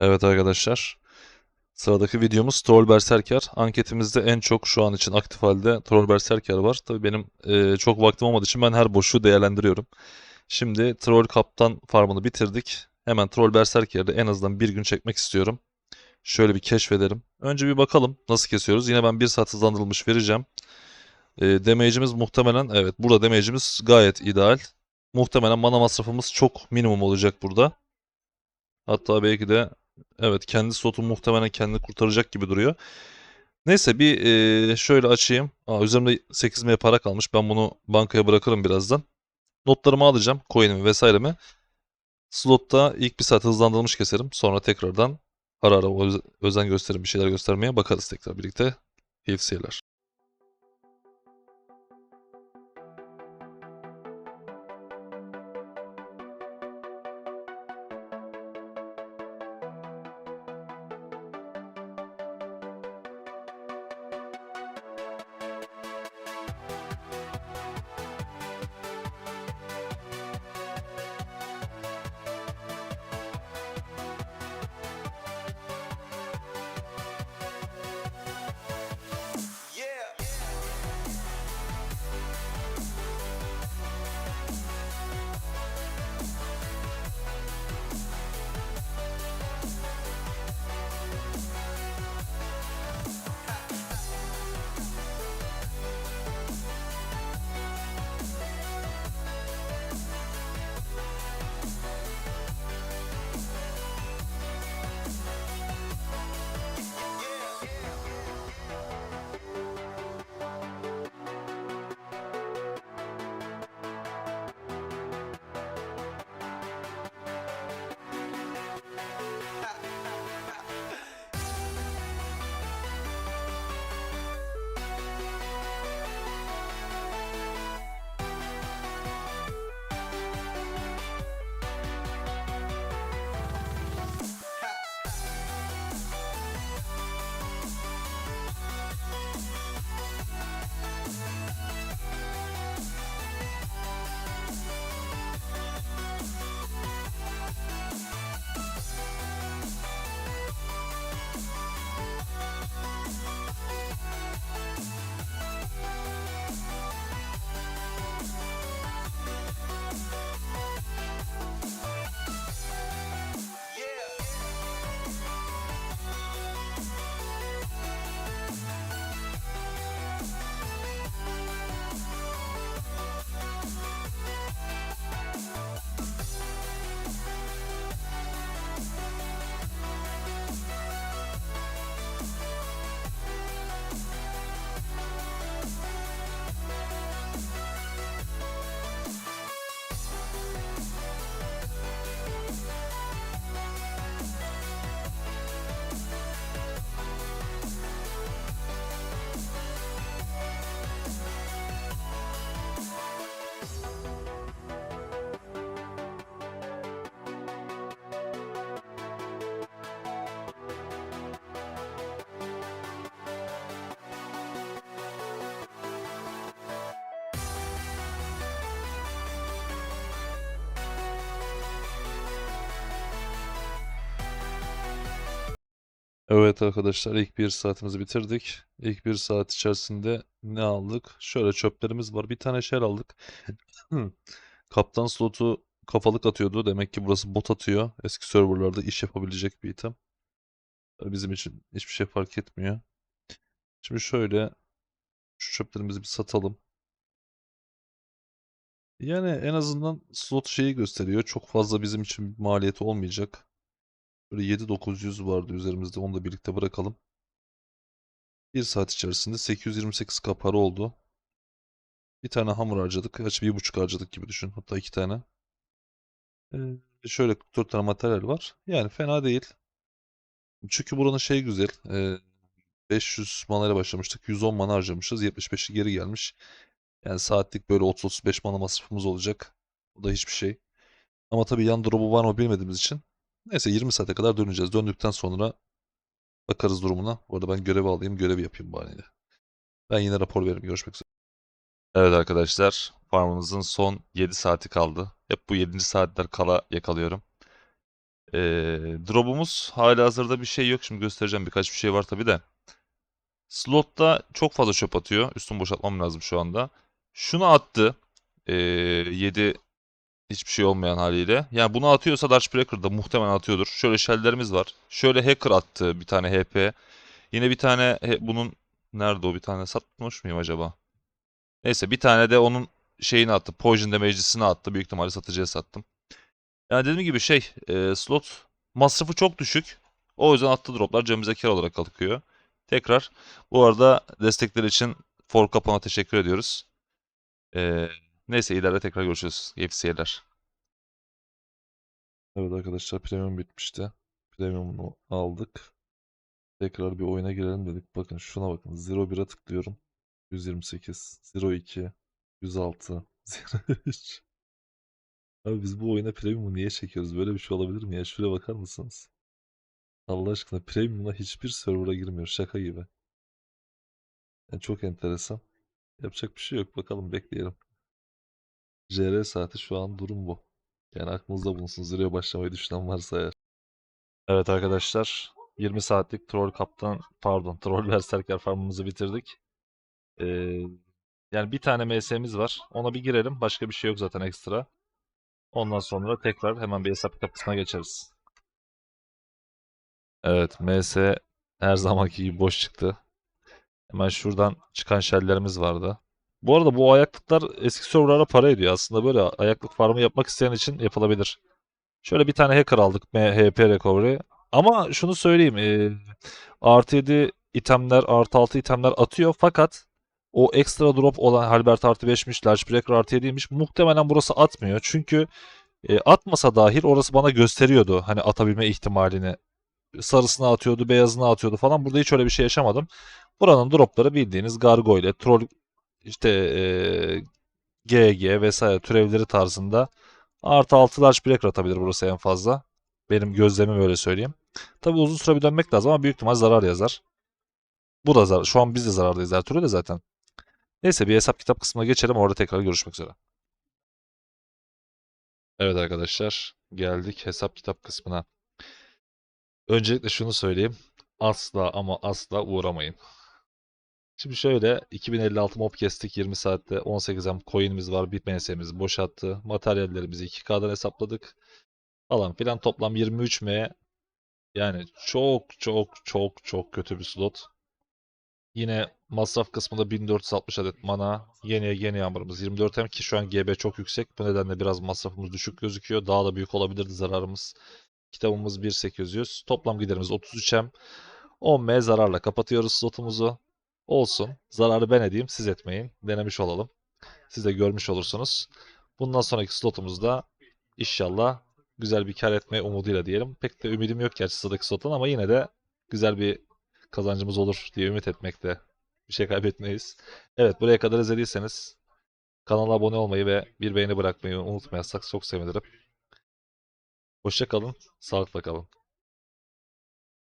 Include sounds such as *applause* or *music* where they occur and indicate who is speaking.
Speaker 1: Evet arkadaşlar. Sıradaki videomuz Troll Berserker. Anketimizde en çok şu an için aktif halde Troll Berserker var. Tabii benim e, çok vaktim olmadığı için ben her boşluğu değerlendiriyorum. Şimdi Troll Kaptan farmını bitirdik. Hemen Troll Berserker'de en azından bir gün çekmek istiyorum. Şöyle bir keşfedelim. Önce bir bakalım nasıl kesiyoruz. Yine ben bir saat hızlandırılmış vereceğim. E, damage'imiz muhtemelen evet burada damage'imiz gayet ideal. Muhtemelen mana masrafımız çok minimum olacak burada. Hatta belki de evet kendi slotu muhtemelen kendini kurtaracak gibi duruyor. Neyse bir eee, şöyle açayım. Aa, üzerimde 8M para kalmış. Ben bunu bankaya bırakırım birazdan. Notlarımı alacağım. Coin'imi vesairemi. Slotta ilk bir saat hızlandırılmış keserim. Sonra tekrardan ara ara öz- özen gösterin bir şeyler göstermeye bakarız tekrar birlikte. Keyifli Evet arkadaşlar ilk bir saatimizi bitirdik. İlk bir saat içerisinde ne aldık? Şöyle çöplerimiz var. Bir tane shell aldık. *clears throat* Kaptan slotu kafalık atıyordu. Demek ki burası bot atıyor. Eski serverlarda iş yapabilecek bir item. Bizim için hiçbir şey fark etmiyor. Şimdi şöyle şu çöplerimizi bir satalım. Yani en azından slot şeyi gösteriyor. Çok fazla bizim için maliyeti olmayacak. Böyle 7900 vardı üzerimizde. Onu da birlikte bırakalım. 1 saat içerisinde 828 para oldu. Bir tane hamur harcadık. Kaç bir buçuk harcadık gibi düşün. Hatta iki tane. Ee, şöyle 44 tane materyal var. Yani fena değil. Çünkü buranın şey güzel. Ee, 500 mana ile başlamıştık. 110 mana harcamışız. 75'i geri gelmiş. Yani saatlik böyle 30-35 mana masrafımız olacak. O da hiçbir şey. Ama tabii yan drop'u var mı bilmediğimiz için. Neyse 20 saate kadar döneceğiz. Döndükten sonra bakarız durumuna. Bu arada ben görev alayım. Görev yapayım bari. Ben yine rapor veririm. Görüşmek üzere. Evet arkadaşlar. Farmımızın son 7 saati kaldı. Hep bu 7. saatler kala yakalıyorum. Ee, drop'umuz hala hazırda bir şey yok. Şimdi göstereceğim birkaç bir şey var tabi de. Slotta çok fazla çöp atıyor. Üstümü boşaltmam lazım şu anda. Şunu attı. Ee, 7 hiçbir şey olmayan haliyle. Yani bunu atıyorsa Darchbreaker'da muhtemelen atıyordur. Şöyle shell'lerimiz var. Şöyle Hacker attı bir tane HP. Yine bir tane bunun nerede o bir tane satmış mıyım acaba? Neyse bir tane de onun şeyini attı. Poison damage'isini attı. Büyük ihtimalle satıcıya sattım. Yani dediğim gibi şey e, slot masrafı çok düşük. O yüzden attığı droplar cebimize kar olarak kalkıyor. Tekrar bu arada destekleri için For Kapan'a teşekkür ediyoruz. E, neyse ileride tekrar görüşürüz. İyi seyirler. Evet arkadaşlar premium bitmişti. Premium'u aldık. Tekrar bir oyuna girelim dedik. Bakın şuna bakın. 01'e tıklıyorum. 128, 02, 106, 03. Abi biz bu oyuna premium'u niye çekiyoruz? Böyle bir şey olabilir mi ya? Şuraya bakar mısınız? Allah aşkına premium'la hiçbir server'a girmiyor. Şaka gibi. Yani çok enteresan. Yapacak bir şey yok. Bakalım bekleyelim. JR saati şu an durum bu. Yani aklınızda bulunsun. Zirveye başlamayı düşünen varsa eğer. Evet arkadaşlar. 20 saatlik troll kaptan pardon *laughs* troll berserker farmımızı bitirdik. Ee, yani bir tane MS'miz var. Ona bir girelim. Başka bir şey yok zaten ekstra. Ondan sonra tekrar hemen bir hesap kapısına geçeriz. Evet, MS her zamanki gibi boş çıktı. Hemen şuradan çıkan shell'lerimiz vardı. Bu arada bu ayaklıklar eski serverlara para ediyor. Aslında böyle ayaklık farmı yapmak isteyen için yapılabilir. Şöyle bir tane hacker aldık. HP Recovery. Ama şunu söyleyeyim. E, artı 7 itemler, artı 6 itemler atıyor. Fakat o ekstra drop olan Halbert artı 5'miş, Large Breaker artı 7'ymiş. Muhtemelen burası atmıyor. Çünkü atmasa dahil orası bana gösteriyordu. Hani atabilme ihtimalini. Sarısını atıyordu, beyazını atıyordu falan. Burada hiç öyle bir şey yaşamadım. Buranın dropları bildiğiniz Gargoyle, Troll, işte e, GG vesaire türevleri tarzında artı 6 large breaker atabilir burası en fazla. Benim gözlemim öyle söyleyeyim. Tabi uzun süre bir dönmek lazım ama büyük ihtimal zarar yazar. Bu da zarar. Şu an biz de zarardayız her türlü de zaten. Neyse bir hesap kitap kısmına geçelim. Orada tekrar görüşmek üzere. Evet arkadaşlar. Geldik hesap kitap kısmına. Öncelikle şunu söyleyeyim. Asla ama asla uğramayın. Şimdi şöyle 2056 mob kestik 20 saatte 18M coin'imiz var MS'miz boşalttı. Materyallerimizi 2K'dan hesapladık. Falan filan toplam 23M. Yani çok çok çok çok kötü bir slot. Yine masraf kısmında 1460 adet mana. Yeni yeni yağmurumuz 24M ki şu an GB çok yüksek. Bu nedenle biraz masrafımız düşük gözüküyor. Daha da büyük olabilirdi zararımız. Kitabımız 1800. Toplam giderimiz 33M. 10M zararla kapatıyoruz slotumuzu. Olsun. Zararı ben edeyim, siz etmeyin. Denemiş olalım. Siz de görmüş olursunuz. Bundan sonraki slotumuzda inşallah güzel bir kar etme umuduyla diyelim. Pek de ümidim yok gerçi sıradaki slottan ama yine de güzel bir kazancımız olur diye ümit etmekte. Bir şey kaybetmeyiz. Evet buraya kadar izlediyseniz kanala abone olmayı ve bir beğeni bırakmayı unutmayarsak çok sevinirim. Hoşça kalın, sağlıkla kalın.